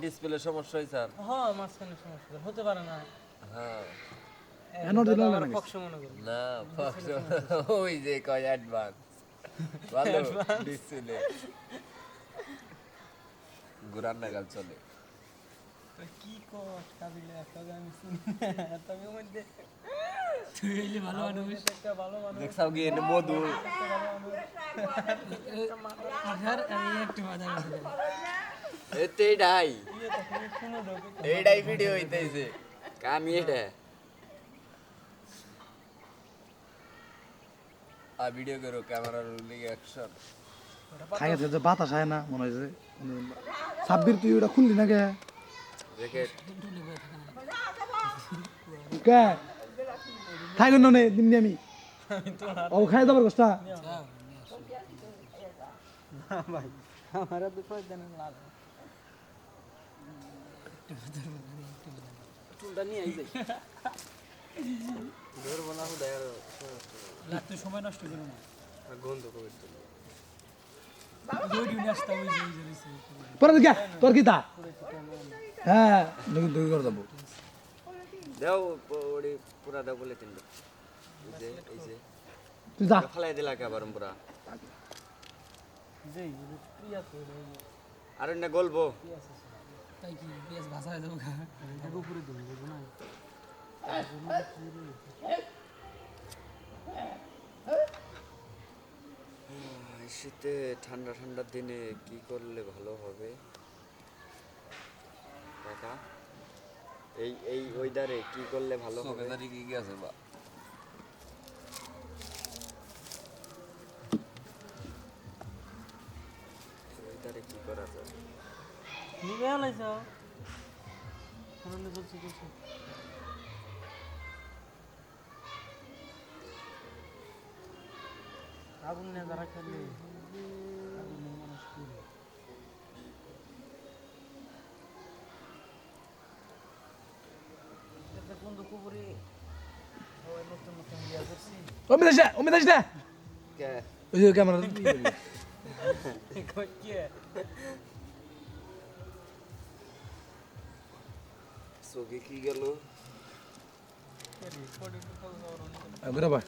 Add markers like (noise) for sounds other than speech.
Display সমস্যা হয়েছে আর হ্যাঁ মাঝখানে সমস্যা। হতে পারে না। হ্যাঁ। না পক্ষ মনে করি। না ফার্স্ট ওই যে কয় অ্যাডভান্স ভালো ডিসপ্লে। গুরান নাগাল চলে। কি কস কাবিলে তবে আমি শুনি তবে ওর মধ্যে। তুই হইলে ভালো মানুষ। একটা ভালো মানুষ। দেখছাও কি এনে মধু। একটা ভালো মানুষ। (laughs) আধার আমি একটু মাথা মাথা এতে ঢোকে এইটাই ভিডিও হইতেছে। কামি এটা। আ ভিডিও করো ক্যামেরার লিগে অ্যাকশন। খাই যে বাতাস আয় না মনে হয়েছে সাব্বির তুই ওটা খুললি না কে? খাই গেল নে দিন আমি। ও খাই দাবার কষ্ট। ভাই আমার দেন লাভ চুলটা নিয়ে আই ধরবো না হুদায় সময় নষ্ট করো না। গন্ধ করে। পরে তোর কি তা? হ্যাঁ। দুই দুই করে যাব দেও ওড়ি পুরা দেও বলে তিন এই যে এই যে। তুই যা। ফালাই দিলা কে আবার পুরা। আর না গলবো। তাই কি পেঁয়াজ ভাষা হয়ে যাব উপরে ধরে দেবো না। শীতে ঠান্ডা ঠান্ডার দিনে কি করলে ভালো হবে? কাকা এই এই ওয়েদারে কি করলে ভালো হবে? ওয়েদারে কি কি আছে বা। ওয়েদারে কি করা যায়? నువ్వేం లేసావు ఆగుండే దొరకండి Quando cobrir, ou é me deixar, ou me deixar. Que é? Olha a câmera. (laughs) Como é que é? চোখে কি গেল কে